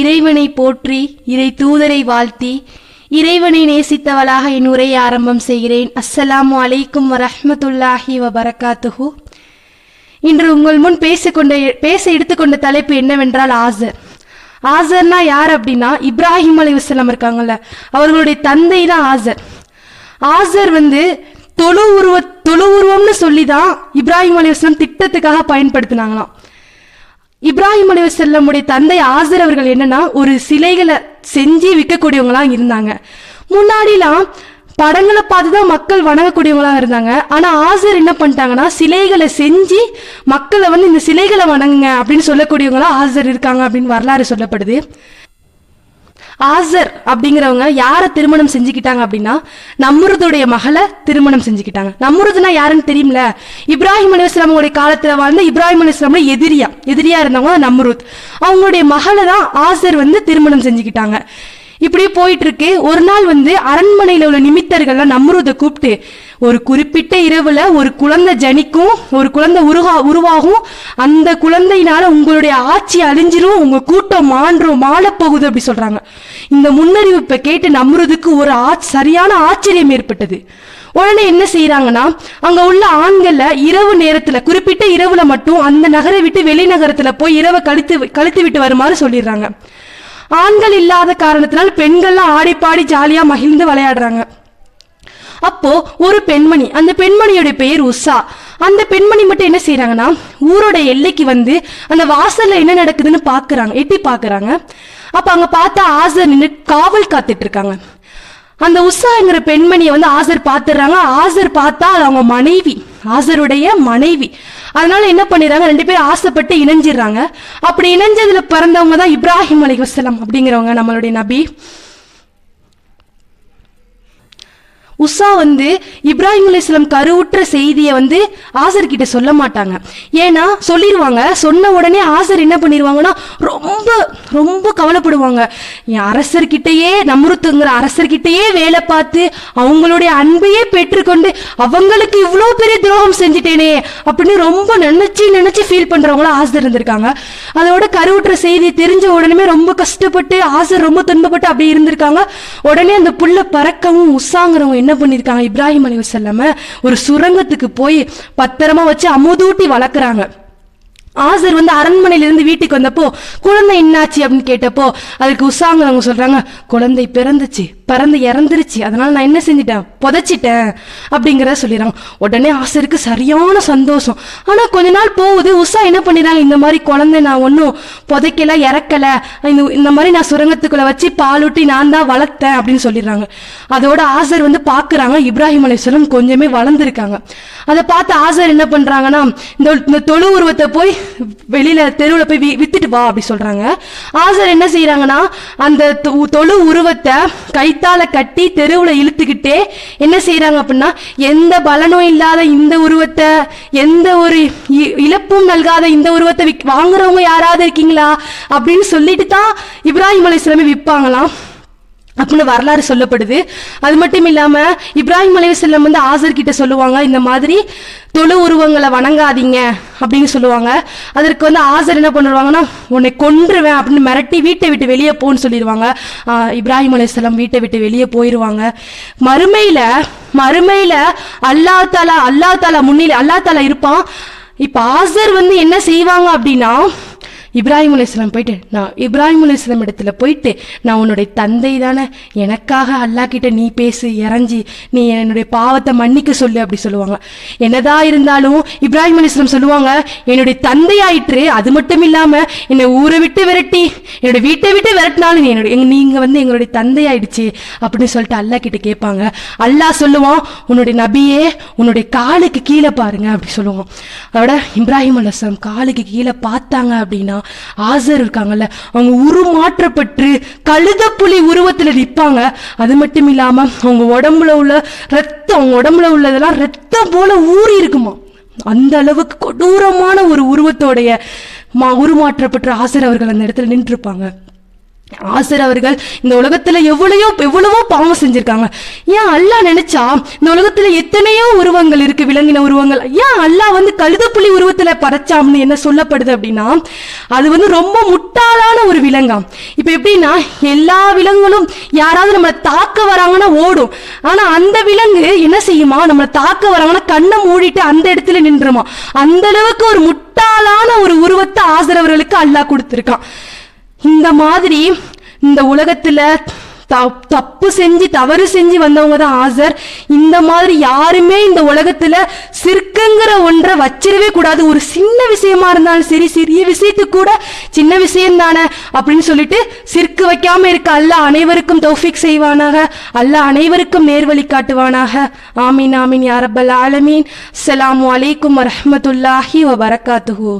இறைவனை போற்றி இறை தூதரை வாழ்த்தி இறைவனை நேசித்தவளாக என் உரையை ஆரம்பம் செய்கிறேன். அஸ்ஸலாமு அலைக்கும் வரஹமத்துல்லாஹி வபரகாத்துஹு. இன்று உங்கள் முன் பேசிக்கொண்ட பேச எடுத்துக்கொண்ட தலைப்பு என்னவென்றால் ஆசர். ஆசர்னா யார் அப்படின்னா இப்ராஹிம் அலி வசலம் இருக்காங்கல்ல அவர்களுடைய தந்தை தான் ஆசர். ஆசர் வந்து தொழு உருவ தொழு உருவம்னு சொல்லி தான் இப்ராஹிம் அலி வசலம் திட்டத்துக்காக பயன்படுத்தினாங்களாம். இப்ராஹிம் அலி செல்லமுடைய தந்தை ஆசர் அவர்கள் என்னன்னா ஒரு சிலைகளை செஞ்சு விற்கக்கூடியவங்களா இருந்தாங்க. முன்னாடிலாம் படங்களை பார்த்து தான் மக்கள் வணங்கக்கூடியவங்களா இருந்தாங்க. ஆனா ஆசர் என்ன பண்ணிட்டாங்கன்னா சிலைகளை செஞ்சு மக்களை வந்து இந்த சிலைகளை வணங்குங்க அப்படின்னு சொல்லக்கூடியவங்களா ஆசர் இருக்காங்க அப்படின்னு வரலாறு சொல்லப்படுது. ஆசர் அப்படிங்கிறவங்க யாரை திருமணம் செஞ்சுக்கிட்டாங்க அப்படின்னா நம்முறதுடைய மகளை திருமணம் செஞ்சுக்கிட்டாங்க. நம்முறதுனா யாருன்னு தெரியும்ல? இப்ராஹிம் அலிஸ்லாமுடைய காலத்துல வாழ்ந்த இப்ராஹிம் அலிஸ்லாமோட எதிரியா? எதிரியா இருந்தவங்க நம்முருத் அவங்களுடைய மகளை தான் ஆசர் வந்து திருமணம் செஞ்சுக்கிட்டாங்க. இப்படியே போயிட்டு இருக்கு. ஒரு நாள் வந்து அரண்மனையில உள்ள நிமித்தர்கள்லாம் நம்முருதை கூப்பிட்டு ஒரு குறிப்பிட்ட இரவுல ஒரு குழந்தை ஜனிக்கும் ஒரு குழந்தை உருகா உருவாகும். அந்த குழந்தையினால உங்களுடைய ஆட்சி அழிஞ்சிரும் உங்க கூட்டம் மாண்டும் மாளப்போகுது அப்படி சொல்றாங்க. இந்த முன்னறிவிப்பை கேட்டு நம்புறதுக்கு ஒரு ஆச் சரியான ஆச்சரியம் ஏற்பட்டது. உடனே என்ன செய்யறாங்கன்னா அங்க உள்ள ஆண்கள்ல இரவு நேரத்துல குறிப்பிட்ட இரவுல மட்டும் அந்த நகரை விட்டு வெளிநகரத்துல போய் இரவை கழித்து கழித்து விட்டு வருமாறு சொல்லிடுறாங்க. ஆண்கள் இல்லாத காரணத்தினால் பெண்கள்லாம் ஆடிப்பாடி ஜாலியா மகிழ்ந்து விளையாடுறாங்க. அப்போ ஒரு பெண்மணி அந்த பெண்மணியோட பெயர் உஷா. அந்த பெண்மணி மட்டும் என்ன செய்யறாங்கன்னா ஊரோட எல்லைக்கு வந்து அந்த வாசல்ல என்ன நடக்குதுன்னு பாக்குறாங்க எட்டி பாக்குறாங்க. அப்ப அங்க பார்த்தா ஆசர் நின்று காவல் காத்துட்டு இருக்காங்க அந்த உஷாங்கிற பெண்மணியை வந்து ஆசர் பார்த்துடுறாங்க ஆசர் பார்த்தா அது அவங்க மனைவி ஆசருடைய மனைவி. அதனால என்ன பண்ணிடுறாங்க ரெண்டு பேரும் ஆசைப்பட்டு இணைஞ்சிடுறாங்க. அப்படி இணைஞ்சதுல பிறந்தவங்க தான் இப்ராஹிம் அலி வசலாம் அப்படிங்கிறவங்க நம்மளுடைய நபி. உஷா வந்து இப்ராஹிம் அலிஸ்லாம் கருவுற்ற செய்தியை வந்து ஆசர் கிட்ட சொல்ல மாட்டாங்க. ஏன்னா சொல்லிடுவாங்க சொன்ன உடனே ஆசர் என்ன பண்ணிடுவாங்கன்னா ரொம்ப ரொம்ப கவலைப்படுவாங்க. என் அரசர்கிட்டயே நம்ருத்துங்கிற அரசர்கிட்டயே வேலை பார்த்து அவங்களுடைய அன்பையே பெற்றுக்கொண்டு அவங்களுக்கு இவ்வளோ பெரிய துரோகம் செஞ்சுட்டேனே அப்படின்னு ரொம்ப நினைச்சு நினைச்சு ஃபீல் பண்றவங்களா ஆசர் இருந்திருக்காங்க. அதோட கருவுற்ற செய்தி தெரிஞ்ச உடனே ரொம்ப கஷ்டப்பட்டு ஆசர் ரொம்ப துன்பப்பட்டு அப்படி இருந்திருக்காங்க. உடனே அந்த புள்ள பறக்கவும் உஷாங்கிறவங்க என்ன பண்ணிருக்காங்க? இப்ராஹிம் அலி வசல்லாம ஒரு சுரங்கத்துக்கு போய் பத்திரமா வச்சு அமுதூட்டி வளர்க்குறாங்க. ஆசர் வந்து அரண்மனையிலிருந்து வீட்டுக்கு வந்தப்போ குழந்தை என்னாச்சு அப்படின்னு கேட்டப்போ அதுக்கு உஷாங்கிறவங்க சொல்றாங்க குழந்தை பிறந்துச்சு பறந்து இறந்துருச்சு அதனால நான் என்ன செஞ்சிட்டேன்? புதைச்சிட்டேன் அப்படிங்கிறத சொல்லிடுறாங்க. உடனே ஆசருக்கு சரியான சந்தோஷம். ஆனா கொஞ்ச நாள் போகுது உஷா என்ன பண்ணிடுறாங்க? இந்த மாதிரி குழந்தை நான் ஒன்றும் புதைக்கல இறக்கல இந்த இந்த மாதிரி நான் சுரங்கத்துக்குள்ள வச்சு பாலூட்டி நான் தான் வளர்த்தேன் அப்படின்னு சொல்லிடுறாங்க. அதோட ஆசர் வந்து பாக்குறாங்க இப்ராஹிம் அலிஸ்வரம் கொஞ்சமே வளர்ந்துருக்காங்க. அதை பார்த்து ஆசர் என்ன பண்றாங்கன்னா இந்த இந்த தொழு உருவத்தை போய் வெளியில தெருவில் போய் வித்துட்டு வா அப்படி சொல்றாங்க. ஆசர் என்ன செய்யறாங்கன்னா அந்த தொ- தொழு உருவத்தை கைத்தால கட்டி தெருவுல இழுத்துக்கிட்டே என்ன செய்யறாங்க அப்படின்னா எந்த பலனும் இல்லாத இந்த உருவத்தை எந்த ஒரு இ- இழப்பும் நல்காத இந்த உருவத்தை வாங்குறவங்க யாராவது இருக்கீங்களா? அப்படின்னு சொல்லிட்டு தான் இப்ராஹிம் அலைஹிஸ்ஸலாமை விற்பாங்களாம் அப்படின்னு வரலாறு சொல்லப்படுது. அது மட்டும் இல்லாம இப்ராஹிம் அலைஹிஸ்ஸலாம் வந்து ஆசர் கிட்ட சொல்லுவாங்க இந்த மாதிரி தொழு உருவங்களை வணங்காதீங்க அப்படின்னு சொல்லுவாங்க. அதற்கு வந்து ஆசர் என்ன பண்ணுவாங்கன்னா உன்னை கொன்றுவேன் அப்படின்னு மிரட்டி வீட்டை விட்டு வெளியே போன்னு சொல்லிடுவாங்க. இப்ராஹிம் அலைஹிஸ்ஸலாம் வீட்டை விட்டு வெளியே போயிடுவாங்க மறுமையில மறுமையில அல்லா தாலா அல்லா தாலா முன்னிலை அல்லா தாலா இருப்பான். இப்ப ஆசர் வந்து என்ன செய்வாங்க அப்படின்னா இப்ராஹிம் அலைஹிஸ்ஸலாம் போயிட்டு நான் இப்ராஹிம் அலைஹிஸ்ஸலாம் இடத்துல போயிட்டு நான் உன்னுடைய தந்தை தானே எனக்காக அல்லாஹ் கிட்ட நீ பேசு இறஞ்சி நீ என்னுடைய பாவத்தை மன்னிக்க சொல்லு அப்படி சொல்லுவாங்க. என்னதான் இருந்தாலும் இப்ராஹிம் அலைஹிஸ்ஸலாம் சொல்லுவாங்க என்னுடைய தந்தை ஆயிற்று அது மட்டும் இல்லாம என்னை ஊரை விட்டு விரட்டி என்னுடைய வீட்டை விட்டு விரட்டினாலும் நீ என்னுடைய நீங்க வந்து எங்களுடைய தந்தை ஆயிடுச்சு அப்படின்னு சொல்லிட்டு அல்லாஹ் கிட்ட கேட்பாங்க. அல்லாஹ் சொல்லுவான் உன்னுடைய நபியே உன்னுடைய காலுக்கு கீழே பாருங்க அப்படி சொல்லுவான். அதோட இப்ராஹிம் அலிஸ்லாம் காலுக்கு கீழே பார்த்தாங்க அப்படின்னா ஆசர் இருக்காங்கல்ல அவங்க உருமாற்றப்பட்டு கழுத புலி உருவத்துல நிற்பாங்க அது மட்டும் இல்லாம அவங்க உடம்புல உள்ள ரத்தம் அவங்க உடம்புல உள்ளதெல்லாம் ரத்தம் போல ஊறி இருக்குமா? அந்த அளவுக்கு கொடூரமான ஒரு உருவத்தோடைய மா உருமாற்றப்பட்ட ஆசர் அவர்கள் அந்த இடத்துல நின்றுருப்பாங்க. ஆசர் அவர்கள் இந்த உலகத்துல எவ்வளையோ எவ்வளவோ பாவம் செஞ்சிருக்காங்க. ஏன் அல்லாஹ் நினைச்சா இந்த உலகத்துல எத்தனையோ உருவங்கள் இருக்கு விலங்கின உருவங்கள். ஏன் அல்லாஹ் வந்து கழுதப்புலி உருவத்துல படைச்சாம்னு என்ன சொல்லப்படுது அப்படின்னா அது வந்து ரொம்ப முட்டாளான ஒரு விலங்காம். இப்ப எப்படின்னா எல்லா விலங்குகளும் யாராவது நம்மளை தாக்க வராங்கன்னா ஓடும். ஆனா அந்த விலங்கு என்ன செய்யுமா? நம்மளை தாக்க வராங்கன்னா கண்ணை மூடிட்டு அந்த இடத்துல நின்றுமா? அந்த அளவுக்கு ஒரு முட்டாளான ஒரு உருவத்தை ஆசரவர்களுக்கு அல்லாஹ் கொடுத்துருக்கான். இந்த மாதிரி இந்த உலகத்துல தப்பு செஞ்சு தவறு செஞ்சு வந்தவங்க தான் ஆசர். இந்த மாதிரி யாருமே இந்த உலகத்துல சிற்குங்கிற ஒன்றை வச்சிடவே கூடாது. ஒரு சின்ன விஷயமா இருந்தாலும் சரி சிறிய விஷயத்துக்கு கூட சின்ன விஷயம் தானே அப்படின்னு சொல்லிட்டு சிற்கு வைக்காம இருக்க அல்ல அனைவருக்கும் தௌஃபிக் செய்வானாக. அல்லாஹ் அனைவருக்கும் நேர்வழி காட்டுவானாக. ஆமீன் ஆமீன் யாரப்பல் ஆலமீன். அஸ்ஸலாமு வலைக்கும் வரமத்துல்லாஹி வபரகாத்துஹு.